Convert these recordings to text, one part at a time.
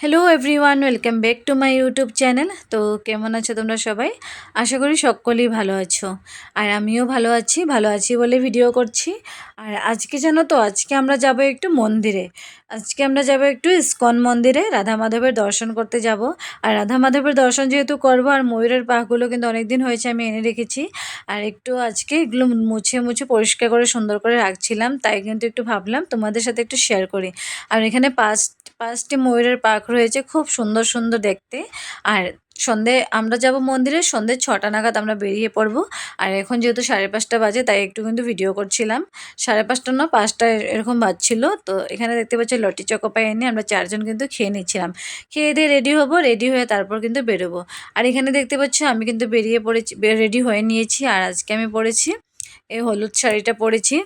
Hello everyone welcome back to my YouTube channel তো কেমন আছো তোমরা সবাই? আশা করি সকলেই ভালো আছো। আর আমিও ভালো আছি ভালো আছি বলে ভিডিও করছি। আর আজকে জানো তো, আজকে আমরা যাব একটু মন্দিরে। আজকে আমরা যাব একটু ইস্কন মন্দিরে, রাধা মাধবের দর্শন করতে যাব। আর রাধা মাধবের দর্শন যেহেতু করব, আর ময়ূরের পাখগুলো কিন্তু অনেক দিন হয়েছে আমি এনে রেখেছি। আর একটু আজকে এগুলো মুছে মুছে পরিষ্কার করে সুন্দর করে রাখছিলাম, তাই কিন্তু একটু ভাবলাম তোমাদের সাথে একটু শেয়ার করি। আর এখানে পাঁচ, পাঁচটি ময়ূরের পাখ রয়েছে খুব সুন্দর সুন্দর দেখতে। আর সন্ধে, আমরা যাব মন্দিরে, সন্ধে ছটা নাগাদ আমরা বেরিয়ে পড়ব। আর এখন যেহেতু সাড়ে পাঁচটা বাজে, তাই একটু কিন্তু ভিডিও করছিলাম। সাড়ে পাঁচটা না, পাঁচটা এরকম বাজছিল। তো এখানে দেখতে পাচ্ছি, লটি চকোপাই এনে আমরা চারজন কিন্তু খেয়ে নিচ্ছিলাম। খেয়ে দিয়ে রেডি হব রেডি হয়ে তারপর কিন্তু বেরোবো। আর এখানে দেখতে পাচ্ছ, আমি কিন্তু বেরিয়ে পড়েছি রেডি হয়ে নিয়েছি। আর আজকে আমি পরেছি এই হলুদ শাড়িটা পরেছি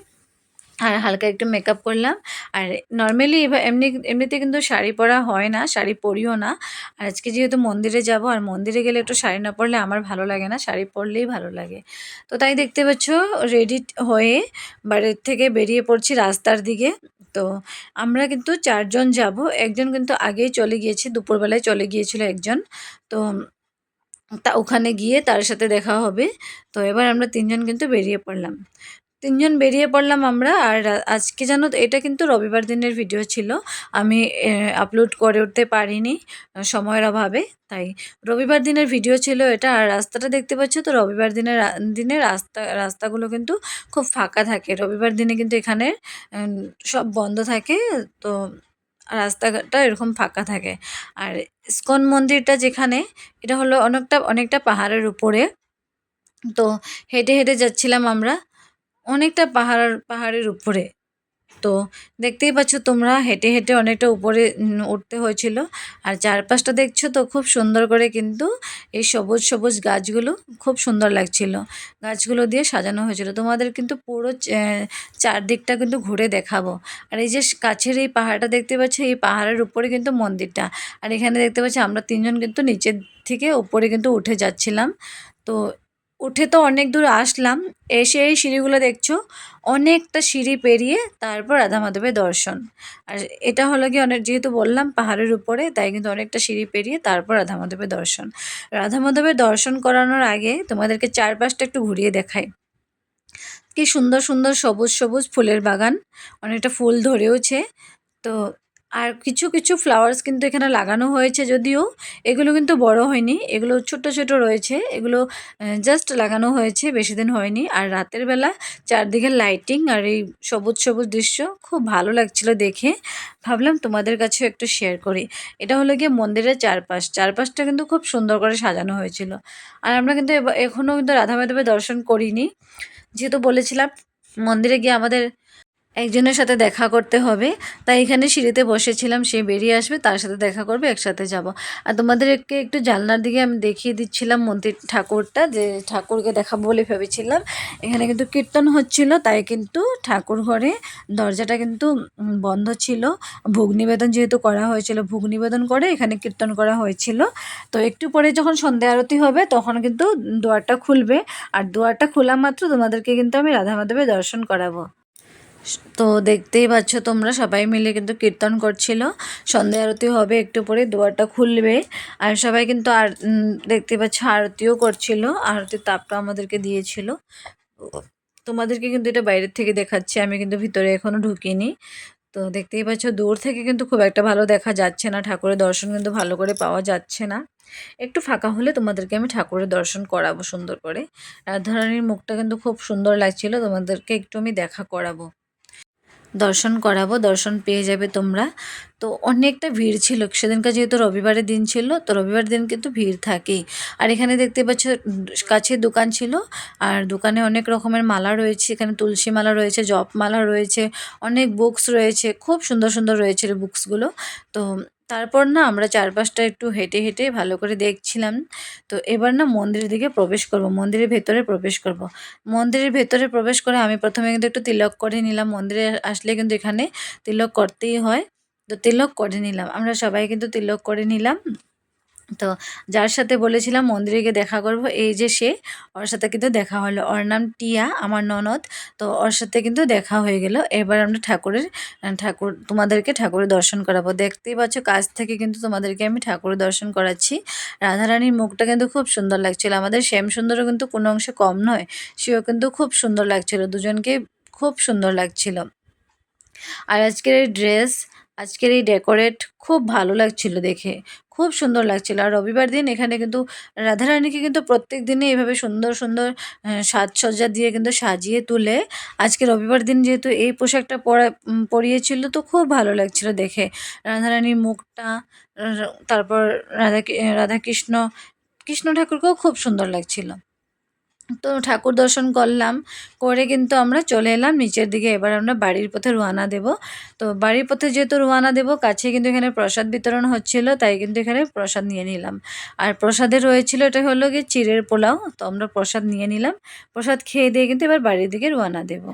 আর হালকা একটু মেকআপ করলাম। আর নর্মালি এবার এমনি, এমনিতে কিন্তু শাড়ি পরা হয় না, শাড়ি পরিও না। আর আজকে যেহেতু মন্দিরে যাব, আর মন্দিরে গেলে একটু শাড়ি না পরলে আমার ভালো লাগে না, শাড়ি পরলেই ভালো লাগে। তো তাই দেখতে পাচ্ছ রেডি হয়ে বাড়ির থেকে বেরিয়ে পড়ছি রাস্তার দিকে। তো আমরা কিন্তু চারজন যাব, একজন কিন্তু আগেই চলে গিয়েছে, দুপুরবেলায় চলে গিয়েছিল একজন। তো তা ওখানে গিয়ে তার সাথে দেখা হবে। তো এবার আমরা তিনজন কিন্তু বেরিয়ে পড়লাম। তিনজন বেরিয়ে পড়লাম আমরা, আর আজকে জানো এটা কিন্তু রবিবার দিনের ভিডিও ছিল। আমি আপলোড করে উঠতে পারিনি সময়ের অভাবে, তাই রবিবার দিনের ভিডিও ছিল এটা। আর রাস্তাটা দেখতে পাচ্ছ তো, রবিবার দিনের দিনে রাস্তা, রাস্তাগুলো কিন্তু খুব ফাঁকা থাকে। রবিবার দিনে কিন্তু এখানে সব বন্ধ থাকে, তো রাস্তাটা এরকম ফাঁকা থাকে। আর ইস্কন মন্দিরটা যেখানে, এটা হলো অনেকটা অনেকটা পাহাড়ের উপরে। তো হেঁটে হেঁটে যাচ্ছিলাম আমরা অনেকটা পাহাড়, পাহাড়ের উপরে। তো দেখতেই পাচ্ছ তোমরা হেঁটে হেঁটে অনেকটা উপরে উঠতে হয়েছিল। আর চারপাশটা দেখছ তো খুব সুন্দর করে কিন্তু এই সবুজ সবুজ গাছগুলো খুব সুন্দর লাগছিল। গাছগুলো দিয়ে সাজানো হয়েছিল। তোমাদের কিন্তু পুরো চারদিকটা কিন্তু ঘুরে দেখাবো। আর এই যে কাছের এই পাহাড়টা দেখতে পাচ্ছ, এই পাহাড়ের উপরে কিন্তু মন্দিরটা। আর এখানে দেখতে পাচ্ছি আমরা তিনজন কিন্তু নিচের থেকে উপরে কিন্তু উঠে যাচ্ছিলাম। তো উঠে তো অনেক দূর আসলাম, এসে এই সিঁড়িগুলো দেখছ? অনেকটা সিঁড়ি পেরিয়ে তারপর রাধা মাধবের দর্শন। আর এটা হলো কি অনেক, যেহেতু বললাম পাহাড়ের উপরে, তাই কিন্তু অনেকটা সিঁড়ি পেরিয়ে তারপর রাধা মাধবের দর্শন। রাধা মাধবের দর্শন করানোর আগে তোমাদেরকে চারপাশটা একটু ঘুরিয়ে দেখাই। কি সুন্দর সুন্দর সবুজ সবুজ ফুলের বাগান, অনেকটা ফুল ধরেওছে। তো আর কিছু কিছু ফ্লাওয়ার্স কিন্তু এখানে লাগানো হয়েছে যদিও। এগুলো কিন্তু বড় হয়নি, এগুলো ছোট ছোট রয়েছে। এগুলো জাস্ট লাগানো হয়েছে, বেশি দিন হয়নি। আর রাতের বেলা চারদিকে লাইটিং আর এই সবুজ সবুজ দৃশ্য খুব ভালো লাগছিল দেখে। ভাবলাম তোমাদের কাছেও একটু শেয়ার করি। এটা হলো গিয়ে মন্দিরের চারপাশ। চারপাশটা কিন্তু খুব সুন্দর করে সাজানো হয়েছিল। আর আমরা কিন্তু এখনও কিন্তু রাধা মাধবের দর্শন করিনি। যেহেতু বলেছিলাম, মন্দিরে গিয়ে আমাদের একজনের সাথে দেখা করতে হবে। তাই এখানে সিঁড়িতে বসেছিলাম, সে বেরিয়ে আসবে, তার সাথে দেখা করবে, একসাথে যাব। আর তোমাদেরকে একটু জানলার দিকে আমি দেখিয়ে দিচ্ছিলাম মন্দির ঠাকুরটা, যে ঠাকুরকে দেখাবো বলে ভেবেছিলাম। এখানে কিন্তু কীর্তন হচ্ছিল, তাই কিন্তু ঠাকুর ঘরে দরজাটা কিন্তু বন্ধ ছিল। ভোগ নিবেদন যেহেতু করা হয়েছিল, ভোগ নিবেদন করে এখানে কীর্তন করা হয়েছিল। তো একটু পরে যখন সন্ধ্যা আরতি হবে, তখন কিন্তু দুয়ারটা খুলবে। আর দুয়ারটা খোলা মাত্র তোমাদেরকে কিন্তু আমি রাধা মাধবের দর্শন করাবো। তো দেখতেই পাচ্ছ তোমরা সবাই মিলে কিন্তু কীর্তন করছিল। সন্ধ্যা আরতি হবে, একটু পরে দুয়ারটা খুলবে। আর সবাই কিন্তু আর দেখতে পাচ্ছ আরতিও করছিল, আরতির তাপটা আমাদেরকে দিয়েছিল। তোমাদেরকে কিন্তু এটা বাইরের থেকে দেখাচ্ছি, আমি কিন্তু ভিতরে এখনও ঢুকিনি। তো দেখতেই পাচ্ছ দূর থেকে কিন্তু খুব একটা ভালো দেখা যাচ্ছে না, ঠাকুরের দর্শন কিন্তু ভালো করে পাওয়া যাচ্ছে না। একটু ফাঁকা হলে তোমাদেরকে আমি ঠাকুরের দর্শন করাবো সুন্দর করে। রাধারানীর মুখটা কিন্তু খুব সুন্দর লাগছিল, তোমাদেরকে একটু আমি দেখা করাবো। দর্শন করাবো, দর্শন পেয়ে যাবে তোমরা। তো অনেকটা ভিড় ছিল, সেদিনকার যেহেতু রবিবারের দিন ছিল, তো রবিবার দিন কিন্তু ভিড় থাকেই। আর এখানে দেখতে পাচ্ছ, কাছে দোকান ছিল, আর দোকানে অনেক রকমের মালা রয়েছে, এখানে তুলসী মালা রয়েছে, জপ মালা রয়েছে, অনেক বুকস রয়েছে, খুব সুন্দর সুন্দর রয়েছে বুকসগুলো তো তারপর না আমরা চারপাশটা একটু হেঁটে হেঁটে ভালো করে দেখছিলাম। তো এবার না মন্দিরের দিকে প্রবেশ করব, মন্দিরের ভেতরে প্রবেশ করব। মন্দিরের ভেতরে প্রবেশ করে আমি প্রথমে কিন্তু একটু তিলক করে নিলাম। মন্দিরে আসলে কিন্তু এখানে তিলক করতেই হয়। তো তিলক করে নিলাম। আমরা সবাই কিন্তু তিলক করে নিলাম। তো যার সাথে বলেছিলাম মন্দিরে গিয়ে দেখা করব, এই যে সে, ওর সাথে কিন্তু দেখা হলো। ওর নাম টিয়া, আমার ননদ। তো ওর সাথে কিন্তু দেখা হয়ে গেল। এবার আমরা ঠাকুরের ঠাকুর, তোমাদেরকে ঠাকুরের দর্শন করাবো। দেখতেই পাচ্ছ, কাছ থেকে কিন্তু তোমাদেরকে আমি ঠাকুরের দর্শন করাচ্ছি। রাধারানীর মুখটা কিন্তু খুব সুন্দর লাগছিল। আমাদের শ্যাম সুন্দরও কিন্তু কোনো অংশে কম নয়, সেও কিন্তু খুব সুন্দর লাগছিল। দুজনকে খুব সুন্দর লাগছিল। আর আজকের এই ড্রেস, আজকের এই ডেকোরেট খুব ভালো লাগছিল দেখে। খুব সুন্দর লাগছিল। আর রবিবার দিন এখানে কিন্তু রাধারানীকে কিন্তু প্রত্যেক দিনে এভাবে সুন্দর সুন্দর সাজসজ্জা দিয়ে কিন্তু সাজিয়ে তুলে আজকে রবিবার দিন যেহেতু এই পোশাকটা পরা পরিয়েছিল তো খুব ভালো লাগছিল দেখে। রাধারানীর মুখটা তারপর রাধা রাধাকৃষ্ণ, কৃষ্ণ ঠাকুরকেও খুব সুন্দর লাগছিল। তো ঠাকুর দর্শন করলাম, করে কিন্তু আমরা চলে এলাম নিচের দিকে। এবার আমরা বাড়ির পথে রোয়ানা দেব। তো বাড়ির পথে যেহেতু রোয়ানা দেব কাছে কিন্তু এখানে প্রসাদ বিতরণ হচ্ছিল, তাই কিন্তু এখানে প্রসাদ নিয়ে নিলাম। আর প্রসাদে রয়েছিল এটা হলো গিয়ে চিড়ের পোলাও, তো আমরা প্রসাদ নিয়ে নিলাম। প্রসাদ খেয়ে দিয়ে কিন্তু এবার বাড়ির দিকে রোয়ানা দেব।